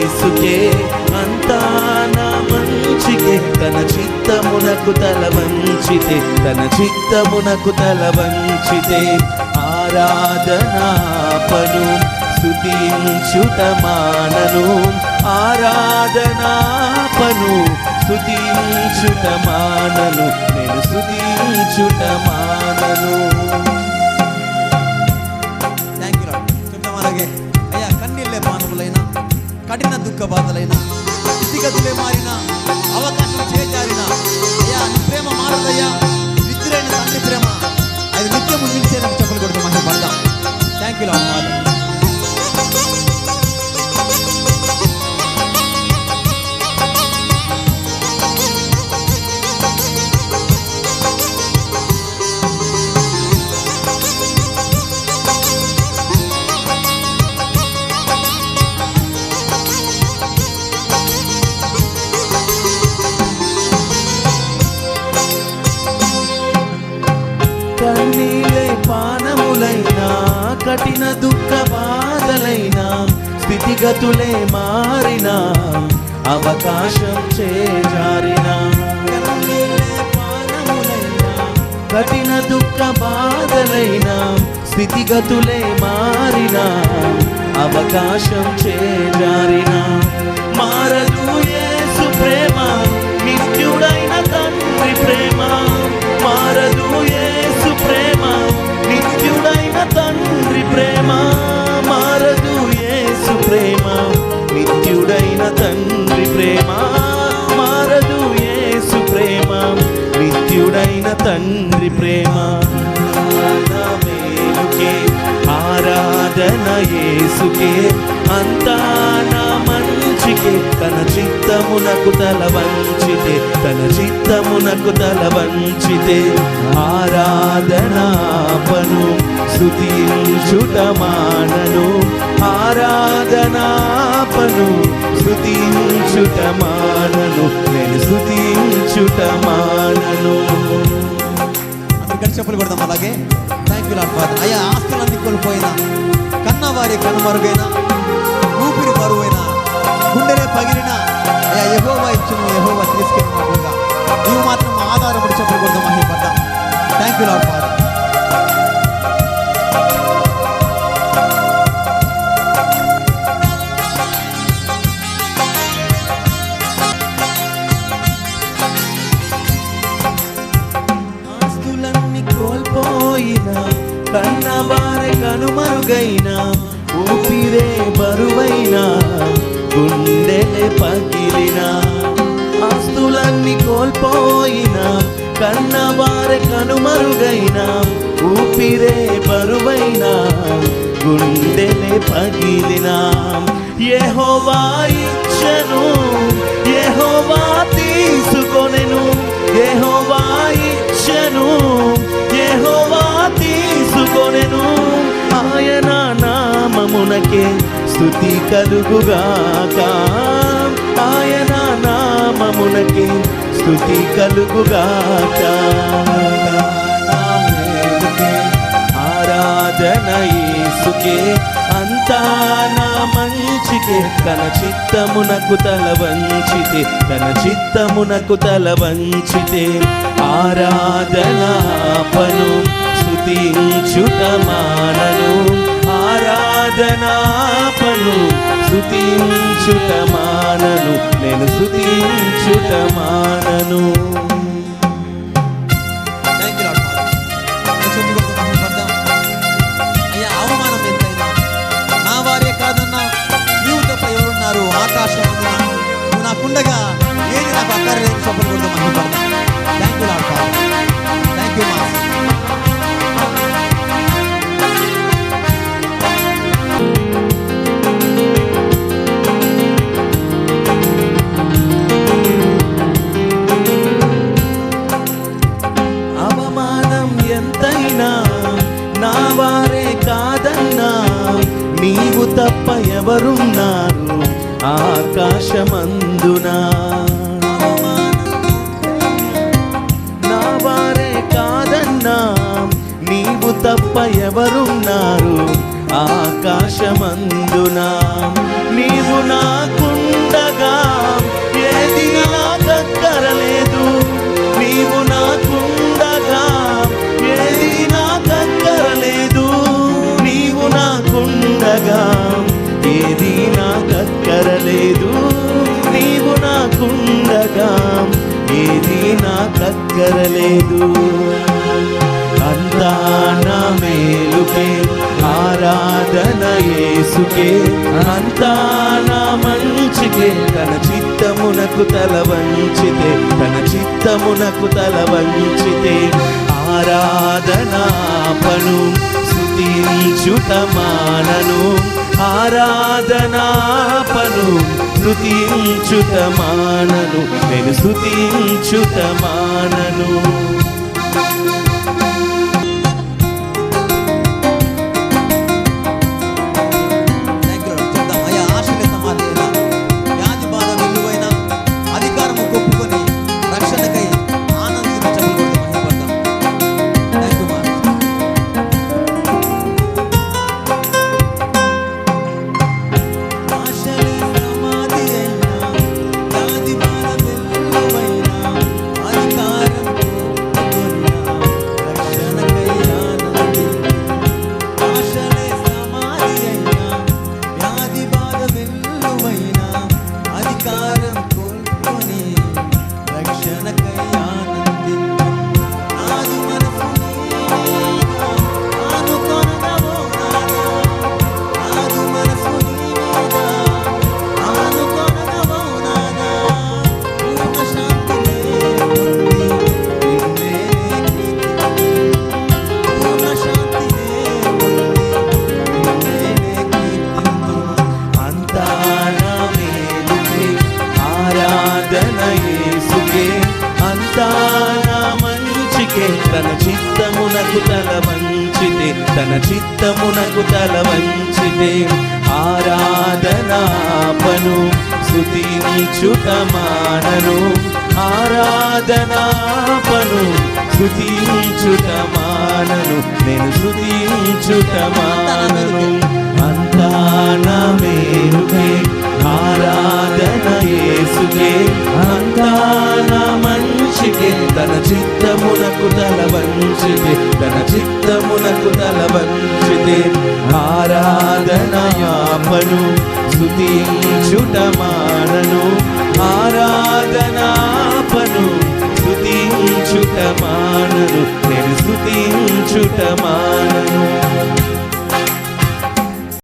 యేసుకే అంతా నా మంచికే. తన చిత్తమునకు తల వంచితే తన చిత్తమునకు తల వంచితే ఆరాధనాపను స్తుతించుట మానను ఆరాధనాపను స్తుతించుట మానను నేను స్తుతించుట మానను కఠిన దుఃఖ బాధలైన స్థితిగతులే మారిన పానములైనా కఠిన దుఃఖ బాధలైనా స్థితిగతులే మారినా అవకాశం చేజారినా. కఠిన దుఃఖ బాధలైనా స్థితిగతులే మారినా అవకాశం చేజారినా. మారదు ప్రేమ మారదు యేసు ప్రేమ నిత్యుడైన తండ్రి ప్రేమ. మేలుకే ఆరాధన యేసుకే అంతా నా మంచికే. తన చిత్తమునకు తల వంచితే తన చిత్తమునకు తల వంచితే ఆరాధనాపను స్తుతించుట మానను. మానను స్థుతించుట మానను నేను స్థుతించుట మానను అందరు చెప్పులు కొడదాం అలాగే. థ్యాంక్ యూ లాడ్ ఫాదర్ అయ్యా ఆస్తులన్నీ కోల్పోయిన కన్నవారి కనుమరుగైనా ఊపిరి బరువైనా గుండెలే పగిలినా అయ్యా ఎహోవా ఇచ్చును ఎహోవా తీసుకెళ్ళిన నీవు మాత్రం ఆధారపడి చెప్పులు కొడదాం మహిపడ్డాం థ్యాంక్ యూ లాడ్ ఫాదర్ కన్నవారే కనుమరుగైన ఊపిరే బరువైనా గుండెలే పగిలినా. ఆస్తులన్నీ కోల్పోయిన కన్నవారే కనుమరుగైన ఊపిరే బరువైనా గుండెలే పగిలినా. యెహోవా ఇచ్చను యెహోవా తీసుకొనెను యెహోవా ఇచ్చను యెహోవా తీసుకొనెను. నామమునకే స్థుతి కలుగుగాక. ఆయన నామమునకే స్థుతి కలుగుగాక. ఆరాధన యేసుకే అంతా నా మంచికే. తన చిత్తమునకు తల వంచితే తన చిత్తమునకు తల వంచితే ఆరాధనాపను స్తుతించుట మానను. ఆరాధనాపను స్తుతించుట మానను. నేను స్తుతించుట మానను. నాకక్కరలేదు నీవు నాకుండగా ఏది నాకక్కరలేదు నీవు నాకుండగా ఏది నాకక్కరలేదు నీవు నాకుండగా ఏది నాకక్కరలేదు అంతా నా మేలుకే ఆరాధన యేసుకే. అంతా నా మంచికే తన చిత్తమునకు తల వంచితే తన చిత్తమునకు తల వంచితే ఆరాధనాపను స్తుతించుట మానను ఆరాధనాపను స్తుతించుట మానను నేను స్తుతించుట మానను చిత్తమునకు తల వంచితే తన చిత్తమునకు తల వంచితే ఆరాధనాపను స్తుతించుట చుతమానను ఆరాధనాపను స్తుతించుట మానను నేను స్తుతించుట మానను అంతా నా మేలుకే ఆరాధన యేసుకే అంతా నా మంచికే తన చిత్తమునకు తల వంచితే తన చిత్తమునకు తల వంచితే ఆరాధనయాపను స్తుతించుట మానను ఆరాధనాపను స్తుతించుట మానను నేను స్తుతించుట మానను